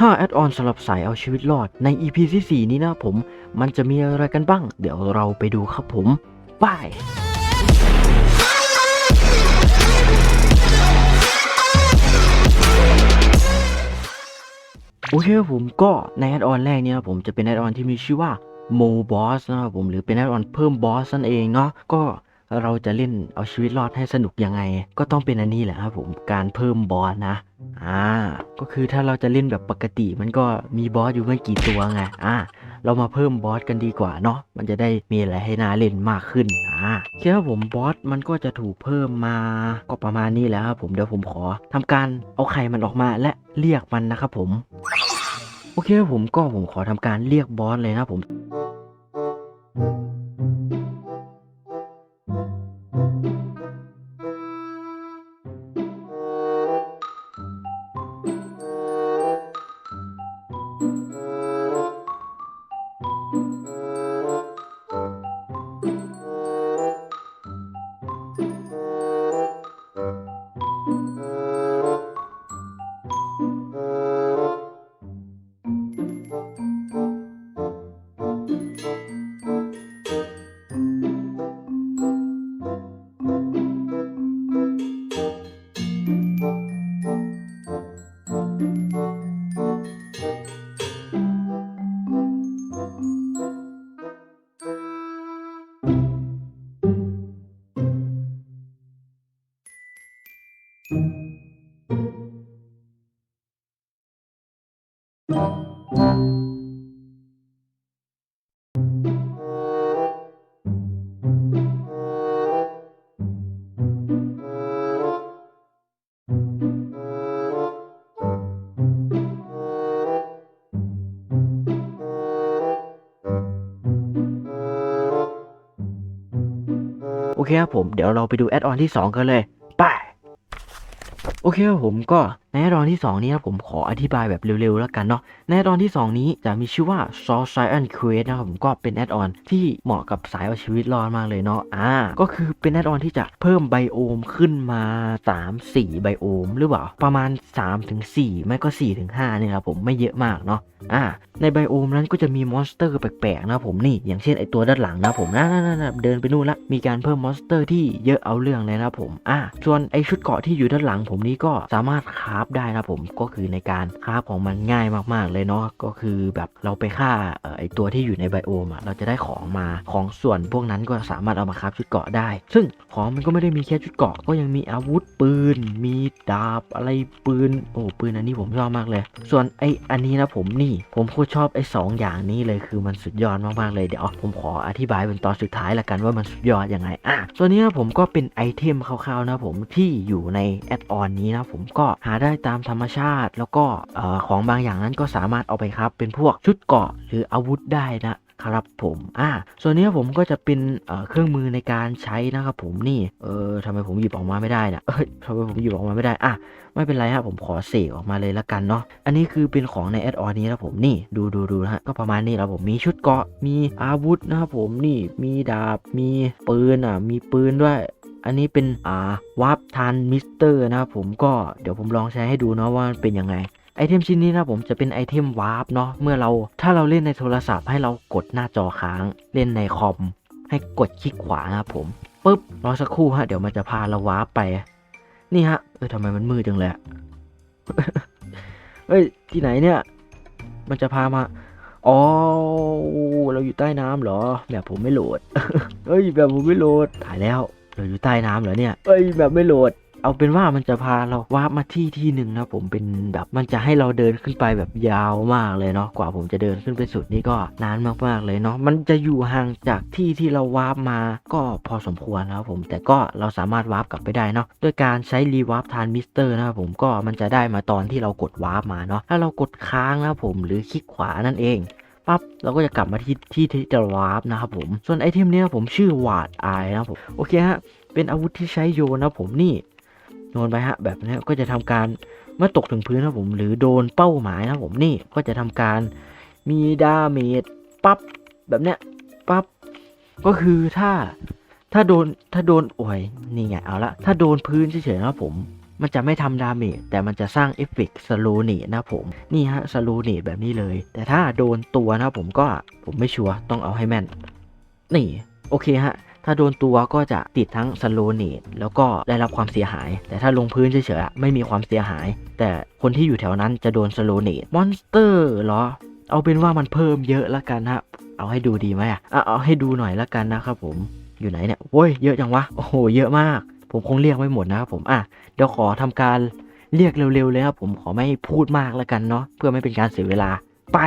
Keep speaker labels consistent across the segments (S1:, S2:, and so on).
S1: 5แอดออนสำหรับสายเอาชีวิตรอดใน EP ที่ 4 นี้นะผม มันจะมีอะไรกันบ้าง เดี๋ยวเราไปดูครับผมบายโอเคผมก็ในแอดออนแรกเนี่ยผมจะเป็นแอดออนที่มีชื่อว่า Mo Boss นะครับผมหรือเป็นแอดออนเพิ่มบอสนั่นเองเนาะก็ เราจะเล่นเอาชีวิตรอดให้สนุกยังไง ก็ต้องเป็นอันนี้แหละครับผมการเพิ่มบอสนะอ่าก็คือถ้าเราจะเล่นแบบปกติมันก็มีบอสอยู่ไม่กี่ตัวไงอ่าเรามาเพิ่มบอสกันดีกว่าเนาะมันจะได้มีอะไรให้น่าเล่นมากขึ้นอ่าเคครับผมบอสมันก็จะถูกเพิ่มมาก็ประมาณนี้แล้วครับผมเดี๋ยวผมขอทำการเอาไข่มันออกมาและเรียกมันนะครับผม โอเคผมก็ผมขอทำการเรียกบอสเลยนะครับผม เคครับผมเดี๋ยวเราไปดูแอดออนที่ 2 กันเลยไปโอเคครับผมก็ ในแอดอนที่ 2 นี้ครับผมขออธิบายแบบเร็วๆแล้วกันเนาะในแอดอนที่ 2 นี้จะมีชื่อว่า s o c i a n Quest นะครับผมก็เป็นแอดออนที่เหมาะกับสายเอาชีวิตรอดมากเลยเนาะอ่าก็คือเป็นแอดออนที่จะเพิ่มไบโอมขึ้นมา 3 4 ไบโอม หรือเปล่า ประมาณ 3-4ถึงไม่ก็4ถึง5เนี่ยครับผมไม่เยอะมากเนาะอ่าในไบโอมนั้นก็จะมีมอนสเตอร์แปลกๆนะผมนี่อย่างเช่นไอตัวด้านหลังนะผมนะนั่นเดินไปนู่นละมีการเพิ่มมอนสเตอร์ที่เยอะเอาเรื่องเลยนะผมอ่าส่วนไอชุดเกาะที่อยู่ด้านหลังผมนี้ก็สามารถคราฟได้นะผมก็คือในการคราฟของมันง่ายมากๆ เลยเนาะก็คือแบบเราไปฆ่าไอตัวที่อยู่ในไบโอมอะเราจะได้ของมาของส่วนพวกนั้นก็สามารถเอามาคราฟชุดเกราะได้ ซึ่งของมันก็ไม่ได้มีแค่ชุดเกราะก็ยังมีอาวุธปืน มีดาบอะไรปืนโอ้ปืนอันนี้ผมชอบมากเลย ส่วนไออันนี้นะผมนี่ผมโคตรชอบไอสองอย่างนี้เลยคือมันสุดยอดมากๆเลยเดี๋ยวผมขออธิบายเป็นตอนสุดท้ายละกันว่ามันสุดยอดยังไงอะส่วนนี้นะผมก็เป็นไอเทมคร่าวๆนะผมที่อยู่ในแอดออนนี้นะผมก็หาได้ตามธรรมชาติ แล้วก็ของบางอย่างนั้นก็สามารถเอาไปครับ เป็นพวกชุดเกาะหรืออาวุธได้นะครับผมอ่าส่วนนี้ผมก็จะเป็นเครื่องมือในการใช้นะครับผมนี่เออทำไมผมหยิบออกมาไม่ได้นะเอ้ยทำไมผมหยิบออกมาไม่ได้อะไม่เป็นไรฮะผมขอเสกออกมาเลยละกันเนาะอันนี้คือเป็นของในแอดออนนี้นะผมนี่ดูดูดูนะฮะก็ประมาณนี้แล้วผมมีชุดเกาะมีอาวุธนะครับผมนี่มีดาบมีปืนอะมีปืนด้วย อันนี้เป็นอ่าวาร์ปทันมิสเตอร์นะครับผมก็เดี๋ยวผมลองใช้ให้ดูเนาะว่ามันเป็นยังไงไอเทมชิ้นนี้นะผมจะเป็นไอเทมวาร์ปเนาะเมื่อเราถ้าเราเล่นในโทรศัพท์ให้เรากดหน้าจอค้างเล่นในคอม ให้กดคลิกขวานะครับผมปุ๊บรอสักครู่ฮะเดี๋ยวมันจะพาเราวาร์ปไป นี่ฮะเออทำไมมันมืดจังเลยเฮ้ยที่ไหนเนี่ย มันจะพามาอ๋อเราอยู่ใต้น้ำเหรอแบบผมไม่โหลดเฮ้ยแบบผมไม่โหลดถ่ายแล้ว เราอยู่ใต้น้ำเหรอเนี่ยเอ้ยแบบไม่โหลด เอาเป็นว่ามันจะพาเราวาร์ปมาที่ที่หนึ่งนะผมเป็นแบบมันจะให้เราเดินขึ้นไปแบบยาวมากเลยเนาะกว่าผมจะเดินขึ้นไปสุดนี่ก็นานมากๆเลยเนาะมันจะอยู่ห่างจากที่ที่เราวาร์ปมาก็พอสมควรนะครับผมแต่ก็เราสามารถวาร์ปกลับไปได้เนาะด้วยการใช้รีวาร์ปทานมิสเตอร์นะครับผมก็มันจะได้มาตอนที่เรากดวาร์ปมาเนาะถ้าเรากดค้างนะครับผมหรือคลิกขวานั่นเอง ปั๊บเราก็จะกลับมาที่ที่ที่จะวาร์ปนะครับผม ส่วนไอเทมเนี้ยผมชื่อวาดไอนะครับผมโอเคฮะเป็นอาวุธที่ใช้โยนนะผมนี่โยนไปฮะแบบนี้ก็จะทำการเมื่อตกถึงพื้นนะผมหรือโดนเป้าหมายนะผมนี่ก็จะทำการมีดาเมจปั๊บแบบเนี้ยปั๊บก็คือถ้าถ้าโดนถ้าโดนโอ้ยนี่ไงเอาละถ้าโดนพื้นเฉยๆนะผม มันจะไม่ทำดาเมจแต่มันจะสร้างเอฟเฟกต์สโลนตนะผม นี่ฮะสโลนตแบบนี้เลย แต่ถ้าโดนตัวนะผมก็ผมไม่ชัวร์ต้องเอาให้แม่น นี่ โอเคฮะ ถ้าโดนตัวก็จะติดทั้งสโลนตแล้วก็ได้รับความเสียหาย แต่ถ้าลงพื้นเฉยๆไม่มีความเสียหาย แต่คนที่อยู่แถวนั้นจะโดนสโลนตมอนสเตอร์เหรอ เอาเป็นว่ามันเพิ่มเยอะละกันฮะเอาให้ดูดีไหมอะอะเอาให้ดูหน่อยละกันนะครับผมอยู่ไหนเนี่ยโว้ยเยอะจังวะโอ้โหเยอะมาก ผมคงเรียกไม่หมดนะครับผมอะเดี๋ยวขอทำการเรียกเร็วๆเลยครับผมขอไม่พูดมากแล้วกันเนาะเพื่อไม่เป็นการเสียเวลาไป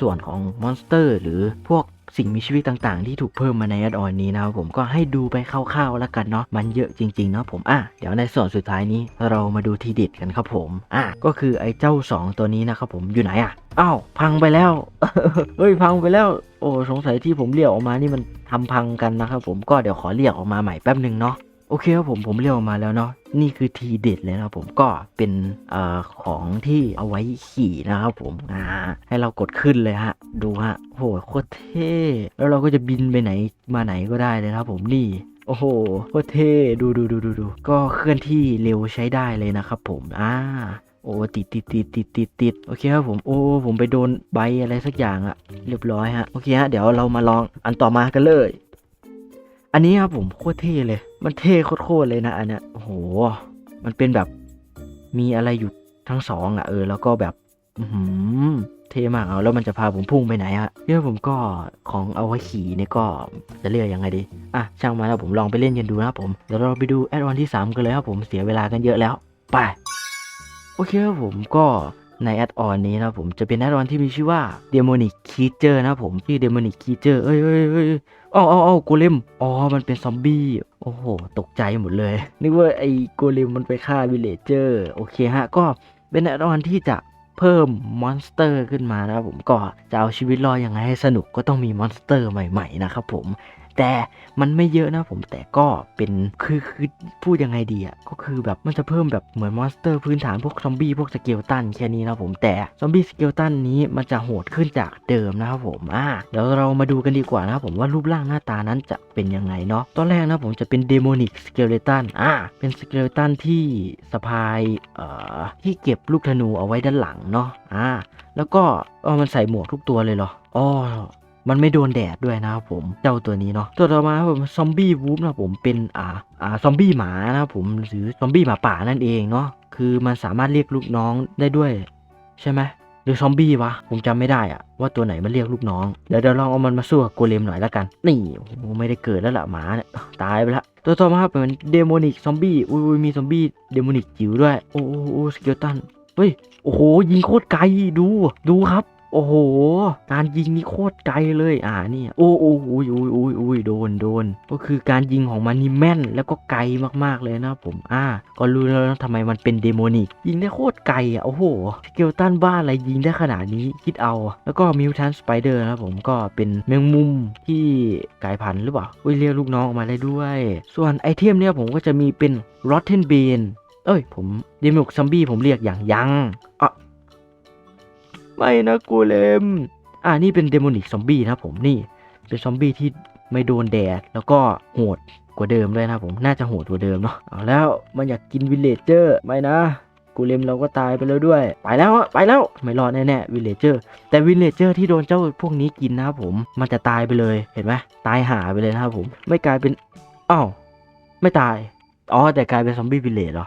S1: ส่วนของมอนสเตอร์หรือพวกสิ่งมีชีวิตต่างๆ ที่ถูกเพิ่มมาในแอดออนนี้นะครับผมก็ให้ดูไปคร่าวๆแล้วกันเนาะมันเยอะจริงๆเนาะผมอะเดี๋ยวในส่วนสุดท้ายนี้เรามาดูทีเด็ดกันครับผมอะก็คือไอ้เจ้า 2 ตัวนี้นะครับผมอยู่ไหนอะอ้าวพังไปแล้วเฮ้ยพังไปแล้ว โอ้สงสัยที่ผมเรียกออกมานี่มันทำพังกันนะครับผมก็เดี๋ยวขอเรียกออกมาใหม่แป๊บหนึ่งเนาะ โอเคครับผมผมเรียกออกมาแล้วเนาะนี่คือทีเด็ดเลยนะครับผมก็เป็นเอ่อของที่เอาไว้ขี่นะครับผมอ่าให้เรากดขึ้นเลยฮะ ดูฮะโหโคตรเท่แล้วเราก็จะบินไปไหนมาไหนก็ได้เลยนะครับผมนี่โอ้โหโคตรเท่ดูดูดูดูดูก็เคลื่อนที่เร็วใช้ได้เลยนะครับผมอ่าโอ้ติดติดติดติดติดติดโอเคครับผมโอ้ผมไปโดนใบอะไรสักอย่างอะเรียบร้อยฮะโอเคฮะเดี๋ยวเรามาลองอันต่อมากันเลย อันนี้ครับผมโคตรเท่เลย มันเท่โคตรเลยนะอันเนี้ยโอ้โห มันเป็นแบบมีอะไรอยู่ทั้งสองอะเออ แล้วก็แบบอือหือเท่มากเอาแล้วมันจะพาผมพุ่งไปไหนอะเนี่ยผมก็ของเอาไว้ขี่เนี่ยก็จะเรียกยังไงดีอะช่างมาแล้วผมลองไปเล่นกันดูนะครับผมเดี๋ยวเราไปดูแอดออนที่ 3 กันเลยครับผมเสียเวลากันเยอะแล้ว ไป โอเคครับผมก็ ในแอดออนนี้นะผมจะเป็นแอดออนที่มีชื่อว่า Demonic Creature นะผมชื่อ Demonic Creature เอ้ยเอ้ยเอ้ยอ้าวอ้าวอ้าวโกเลมอ๋อมันเป็นซอมบี้โอ้โห ตกใจหมดเลย นึกว่าไอ้โกเลมมันไปฆ่าวิลเลเจอร์โอเคฮะ ก็เป็นแอดออนที่จะเพิ่มมอนสเตอร์ขึ้นมานะครับผมก็จะเอาชีวิตรอดยังไงให้สนุกก็ต้องมีมอนสเตอร์ใหม่ ๆ นะครับผม แต่มันไม่เยอะนะผมแต่ก็เป็นคือคือพูดยังไงดีอะก็คือแบบมันจะเพิ่มแบบเหมือนมอนสเตอร์พื้นฐานพวกซอมบี้พวกสเกลตันแค่นี้นะผมแต่ซอมบี้สเกลตันนี้มันจะโหดขึ้นจากเดิมนะครับผมอ่าเดี๋ยวเรามาดูกันดีกว่านะครับผมว่ารูปร่างหน้าตานั้นจะเป็นยังไงเนาะตอนแรกนะผมจะเป็นเดโมนิกสเกลตันอ่าเป็นสเกลตันที่สะพายเอ่อที่เก็บลูกธนูเอาไว้ด้านหลังเนาะอ่าแล้วก็เออมันใส่หมวกทุกตัวเลยเหรออ๋อ มันไม่โดนแดดด้วยนะครับผมเจ้าตัวนี้เนาะตัวต่อมาครับผมซอมบี้วูฟนะผมเป็นอ่าอ่าซอมบี้หมานะครับผมหรือซอมบี้หมาป่านั่นเองเนาะคือมันสามารถเรียกลูกน้องได้ด้วย ใช่ไหมหรือซอมบี้วะผมจำไม่ได้อะว่าตัวไหนมันเรียกลูกน้องเดี๋ยวเดี๋ยวลองเอามันมาสู้กับโกเลมหน่อยละกัน นี่โอ้โหไม่ได้เกิดแล้วล่ะหมาเนี่ยตายไปละตัวต่อมาครับเป็นเดโมนิกซอมบี้อุ้ยมีซอมบี้เดโมนิกจิ๋วด้วยโอ้โอ้โอ้สเกลตันเฮ้ยโอ้โหยิงโคตรไกลดูดูครับ โอ้โห การยิงนี่โคตรไกลเลยอ่านี่โอ้โอ้อุ้ยอุ้ยอุ้ยอุ้ยโดนโดน ก็คือการยิงของมันนี่แม่นแล้วก็ไกลมากๆเลยนะผมอ่า ก็รู้แล้วนะทำไมมันเป็นเดโมนิก ยิงได้โคตรไกลอะโอ้โหสเกลตันบ้าอะไรยิงได้ขนาดนี้คิดเอา แล้วก็มิวทันสไปเดอร์นะผมก็เป็นแมงมุมที่กลายพันธุ์หรือเปล่าอุ้ยเรียกลูกน้องออกมาได้ด้วย ส่วนไอเทมเนี่ยผมก็จะมีเป็น Rotten Bean เอ้ยผมเดมิกซัมบี้ผมเรียกอย่างยังอะ ไม่นะกูเลม อ่านี่เป็นเดโมนิกซอมบี้นะครับผมนี่ เป็นซอมบี้ที่ไม่โดนแดด แล้วก็โหดกว่าเดิมด้วยนะผมน่าจะโหดกว่าเดิมเนาะเอาแล้วมันอยากกินวิลเลจเจอร์ไม่นะกูเลมเราก็ตายไปแล้วด้วย ไปแล้วอะไปแล้วไม่รอดแน่ๆวิลเลเจอร์แต่วิลเลเจอร์ที่โดนเจ้าพวกนี้กินนะครับผมมันจะตายไปเลยเห็นไหมตายหาไปเลยนะครับผม ไม่กลายเป็นอ้าวไม่ตายอ๋อแต่กลายเป็นซอมบี้วิลเลจเหรอ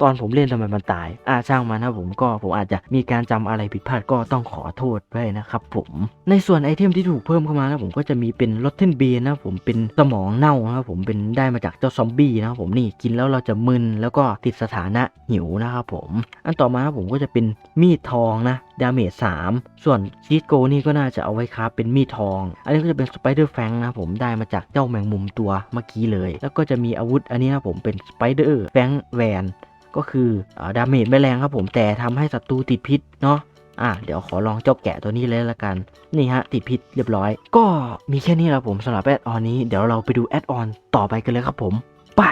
S1: ตอนผมเล่นทำไมมันตาย อ่าช่างมันนะผมก็ผมอาจจะมีการจำอะไรผิดพลาดก็ต้องขอโทษด้วยนะครับผมในส่วนไอเทมที่ถูกเพิ่มเข้ามานะผมก็จะมีเป็นลอตเทนเบนนะผมเป็นสมองเน่านะครับผมเป็นได้มาจากเจ้าซอมบี้นะครับผมนี่กินแล้วเราจะมึนแล้วก็ติดสถานะหิวนะครับผม อันต่อมาผมก็จะเป็นมีดทองนะดาเมจ3 ส่วนชีตโกนี่ก็น่าจะเอาไว้คราฟเป็นมีดทอง อันนี้ก็จะเป็นสไปเดอร์แฟงนะผมได้มาจากเจ้าแมงมุมตัวเมื่อกี้เลย แล้วก็จะมีอาวุธอันนี้นะผมเป็นสไปเดอร์แฟงแวน ก็คือดาเมจไม่แรงครับผมแต่ทำให้ศัตรูติดพิษเนาะอะเดี๋ยวขอลองเจ้าแกะตัวนี้เลยละกัน นี่ฮะ ติดพิษเรียบร้อย ก็มีแค่นี้แหละผมสำหรับแอดออนนี้เดี๋ยวเราไปดูแอดออนต่อไปกันเลยครับผม ไป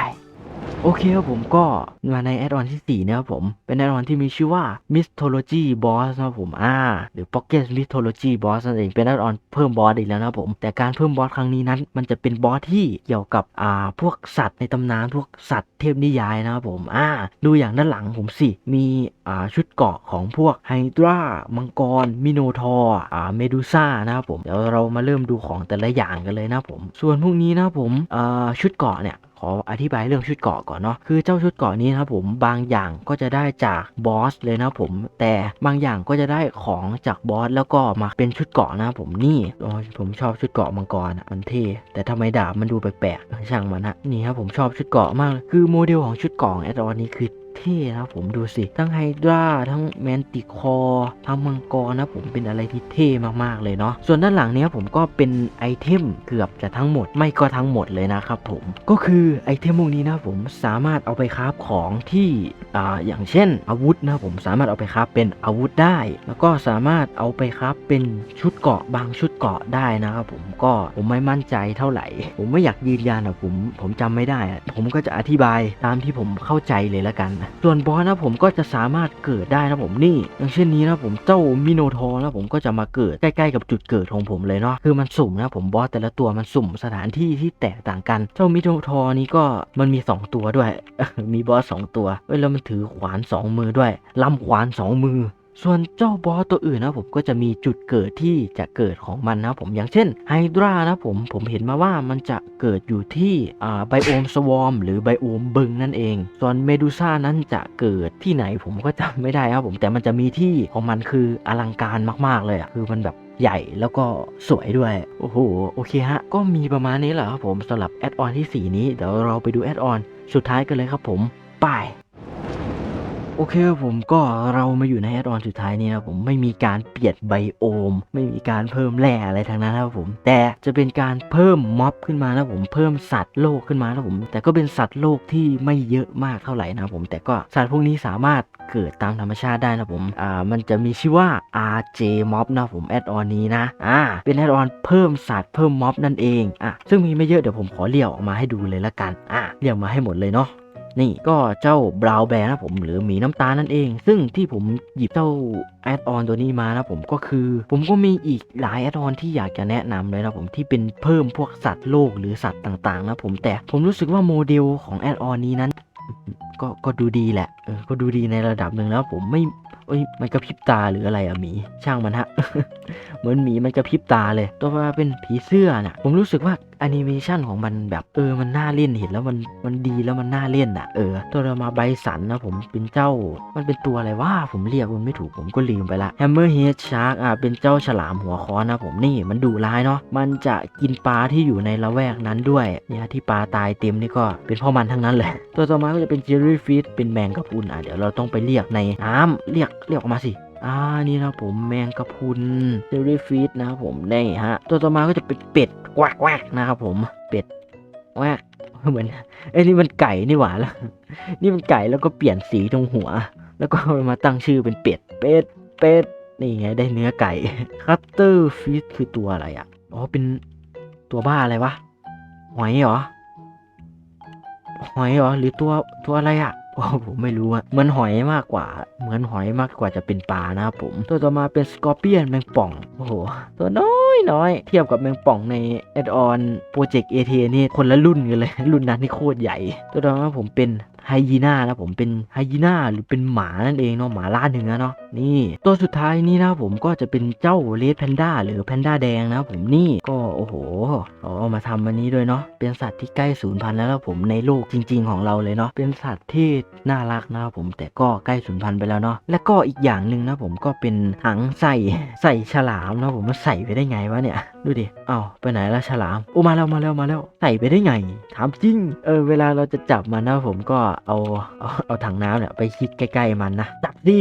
S1: โอเคครับผมก็มาในแอดออนที่ 4 นะครับผม เป็นแอดออนที่มีชื่อว่า Mythology Boss นะครับผมอ่าหรือ Pocket Mythology Boss นั่นเองเป็นแอดออนเพิ่มบอสอีกแล้วนะครับผม แต่การเพิ่มบอสครั้งนี้นั้น มันจะเป็นบอสที่เกี่ยวกับอ่าพวกสัตว์ในตำนานพวกสัตว์เทพนิยายนะครับผมอ่าดูอย่างด้านหลังผมสิ มีอ่าชุดเกาะของพวกไฮดรามังกร มิโนทอร์อ่าเมดูซ่านะครับผมเดี๋ยวเรามาเริ่มดูของแต่ละอย่างกันเลยนะครับผม ส่วนพวกนี้นะครับผมอ่าชุดเกาะเนี่ยขออธิบายเรื่องชุดเกาะก่อนเนาะคือเจ้าชุดเกาะนี้นะครับผมบางอย่างก็จะได้จากบอสเลยนะผมแต่บางอย่างก็จะได้ของจากบอสแล้วก็มาเป็นชุดเกาะนะผมนี่อ๋อผมชอบชุดเกาะมังกรอะมันเท่แต่ทำไมดาบมันดูแปลกๆช่างมันนะนี่ครับผมชอบชุดเกาะมาก คือโมเดลของชุดเกาะแอดออนนี้คือ เท่นะครับผมดูสิ ทั้งไฮดราทั้งแมนติคอร์ทั้งมังกรนะผมเป็นอะไรที่เท่มากๆเลยเนาะส่วนด้านหลังเนี้ยผมก็เป็นไอเทมเกือบจะทั้งหมดไม่ก็ทั้งหมดเลยนะครับผมก็คือไอเทมพวกนี้นะผมสามารถเอาไปคราฟของที่อ่าอย่างเช่น อาวุธนะผมสามารถเอาไปคราฟเป็นอาวุธได้ แล้วก็สามารถเอาไปคราฟเป็นชุดเกราะบางชุดเกราะได้นะครับผมก็ผมไม่มั่นใจเท่าไหร่ ผมไม่อยากยืนยันอะผมผมจำไม่ได้อะผมก็จะอธิบายตามที่ผมเข้าใจเลยละกันนะส่วนบอสนะผมก็จะสามารถเกิดได้นะผมนี่ อย่างเช่นนี้นะผมเจ้ามิโนทอร์นะผมก็จะมาเกิดใกล้ๆกับจุดเกิดของผมเลยเนาะคือมันสุ่มนะผมบอสแต่ละตัวมันสุ่มสถานที่ที่แตกต่างกัน เจ้ามิโนทอร์นี้ก็มันมี 2 ตัวด้วย มีบอส2ตัวเว้ยแล้วมันถือขวาน 2 มือด้วยลำขวาน 2 มือ ส่วนเจ้าบอสตัวอื่นนะผมก็จะมีจุดเกิดที่จะเกิดของมันนะผมอย่างเช่นไฮดรานะผมผมเห็นมาว่ามันจะเกิดอยู่ที่อ่าไบโอมสวอมหรือไบโอมบึงนั่นเอง ส่วนเมดูซ่านั้นจะเกิดที่ไหนผมก็จำไม่ได้ครับผมแต่มันจะมีที่ของมันคืออลังการมาก ๆ เลยอะคือมันแบบใหญ่แล้วก็สวยด้วย โอ้โห โอเคฮะ ก็มีประมาณนี้แหละครับผมสำหรับแอดออนที่ 4 นี้ เดี๋ยวเราไปดูแอดออนสุดท้ายกันเลยครับผม ไป โอเคครับผมก็เรามาอยู่ในแอดออนสุดท้ายนี้นะผมไม่มีการเปลี่ยนไบโอม ไม่มีการเพิ่มแร่อะไรทั้งนั้นนะครับผม แต่จะเป็นการเพิ่มม็อบขึ้นมานะผมเพิ่มสัตว์โลกขึ้นมานะผม แต่ก็เป็นสัตว์โลกที่ไม่เยอะมากเท่าไหร่นะผม แต่ก็สัตว์พวกนี้สามารถเกิดตามธรรมชาติได้นะผมอ่ามันจะมีชื่อว่า RJ Mob นะผมแอดออนนี้นะอ่าเป็นแอดออนเพิ่มสัตว์เพิ่มม็อบนั่นเองอะซึ่งมีไม่เยอะเดี๋ยวผมขอเลี่ยวออกมาให้ดูเลยละกันอะเลี่ยวมาให้หมดเลยเนาะ นี่ก็เจ้าบราวแบร์นะผมหรือหมีน้ำตาลนั่นเอง ซึ่งที่ผมหยิบเจ้าแอดออนตัวนี้มานะผมก็คือ ผมก็มีอีกหลายแอดออนที่อยากจะแนะนำเลยนะผมที่เป็นเพิ่มพวกสัตว์โลกหรือสัตว์ต่างๆนะผมแต่ผมรู้สึกว่าโมเดลของแอดออนนี้นั้นก็ก็ดูดีแหละเออก็ดูดีในระดับหนึ่งแล้วผมไม่เอ้ยมันกระพริบตาหรืออะไรอะหมีช่างมันฮะ เหมือนหมีมันกระพริบตาเลยตัวมาเป็นผีเสื้อน่ะ ผมรู้สึกว่าแอนิเมชันของมันแบบเออมันน่าเล่นเห็นแล้วมันมันดีแล้วมันน่าเล่นอะเออตัวเรามาไบสันนะผมเป็นเจ้า มันเป็นตัวอะไรว่าผมเรียกมันไม่ถูกผมก็ลืมไปละแฮมเมอร์เฮดชาร์กอะเป็นเจ้าฉลามหัวค้อนนะผมนี่มันดุร้ายเนาะมันจะกินปลาที่อยู่ในละแวกนั้นด้วยเนี่ยที่ปลาตายเต็มนี่ก็เป็นพ่อมันทั้งนั้นเลยตัวต่อมาก็จะเป็นเจอรี่ฟิชเป็นแมงกะพรุนอะเดี๋ยวเราต้องไปเรียกในน้ำเรียกเรียกออกมาสิอ่านี่นะผมแมงกะพุนเจลลี่ฟีดนะครับผมนี่ฮะ ตัวต่อมาก็จะเป็นเป็ดแกวกแวกนะครับผมเป็ดแวกเหมือนเอ้ยนี่มันไก่นี่หว่าแล้ว นี่มันไก่แล้วก็เปลี่ยนสีตรงหัว แล้วก็มาตั้งชื่อเป็นเป็ด เป็ด เป็ด นี่ไงได้เนื้อไก่ คัตเตอร์ฟิชคือตัวอะไรอะ อ๋อ เป็นตัวบ้าอะไรวะ หอยเหรอ หอยเหรอ หรือตัวตัวอะไรอะ่ะ โอ้ผมไม่รู้อะเหมือนหอยมากกว่า เหมือนหอยมากกว่าจะเป็นปลานะครับผม ตัวต่อมาเป็นสกอร์เปียนแมงป่อง โอ้โห ตัวน้อยน้อย เทียบกับแมงป่องในแอดออนโปรเจกต์เอเทนี่คนละรุ่นกันเลย รุ่นนั้นนี่โคตรใหญ่ ตัวต่อมาผมเป็น ไฮยีน่านะผมเป็นไฮยีน่าหรือเป็นหมานั่นเองเนาะหมาล่าเนื้อเนาะนี่ตัวสุดท้ายนี่นะผมก็จะเป็นเจ้าเลดแพนด้าหรือแพนด้าแดงนะผมนี่ก็โอ้โหเขาเอามาทำอันนี้ด้วยเนาะเป็นสัตว์ที่ใกล้สูญพันธุ์แล้วนะผมในโลกจริง ๆ ของเราเลยเนาะเป็นสัตว์ที่น่ารักนะผมแต่ก็ใกล้สูญพันธุ์ไปแล้วเนาะและก็อีกอย่างหนึ่งนะผมก็เป็นถังใส่ใส่ฉลามนะผมมันใส่ไปได้ไงวะเนี่ยดูดิอ้าวไปไหนละฉลามโอ้มาแล้วมาแล้วมาแล้วใส่ไปได้ไงถามจริงเออเวลาเราจะจับมันนะผมก็เอาเอาเอาถังน้ำเนี่ยไปคิดใกล้ๆมันนะจับดิ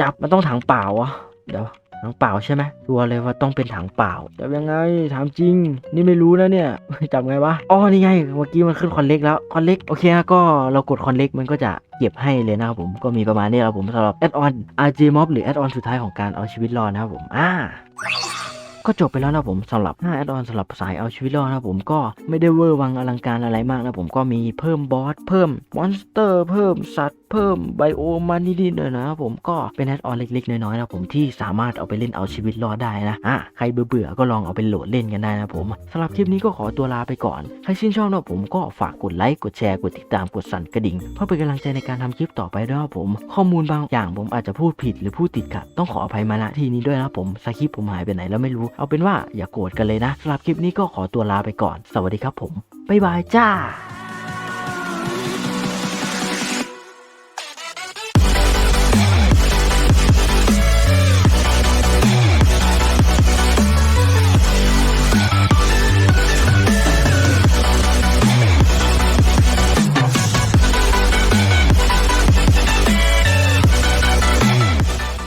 S1: จับมันต้องถังเปล่าอะเดี๋ยวถังเปล่าใช่ไหมตัวเลยว่าต้องเป็นถังเปล่าจับยังไงถามจริง นี่ไม่รู้นะเนี่ยจับไงวะอ๋อนี่ไงเมื่อกี้มันขึ้นคอนเล็กแล้วคอนเล็กโอเคฮะก็เรากดคอนเล็กมันก็จะเก็บให้เลยนะครับผมก็มีประมาณนี้ครับผมสำหรับแอดออน RG Mob หรือแอดออนสุดท้ายของการเอาชีวิตรอดนะครับผมอ่า ก็จบไปแล้วนะผมสำหรับ5แอดออนสำหรับสายเอาชีวิตรอดนะผมก็ไม่ได้เวอร์วังอลังการอะไรมากนะผมก็มีเพิ่มบอสเพิ่มมอนสเตอร์เพิ่มสัตว์เพิ่มไบโอมันนิดๆหน่อยๆนะครับผมก็เป็นแอดออนเล็กๆ น้อยๆนะผมที่สามารถเอาไปเล่นเอาชีวิตรอดได้นะอะใครเบื่อๆก็ลองเอาไปโหลดเล่นกันได้นะผมสำหรับคลิปนี้ก็ขอตัวลาไปก่อนใครชื่นชอบนะผมก็ฝากกดไลค์กดแชร์กดติดตามกดสั่นกระดิ่งเพื่อเป็นกำลังใจในการทำคลิปต่อไปด้วยนะผม ข้อมูลบางอย่างผมอาจจะพูดผิดหรือพูดติดขัดต้องขออภัยมาณที่นี้ด้วยนะผมสคริปต์ผมหายไปไหนแล้วไม่รู้เอาเป็นว่าอย่าโกรธกันเลยนะสำหรับคลิปนี้ก็ขอตัวลาไปก่อน สวัสดีครับผมบ๊ายบายจ้า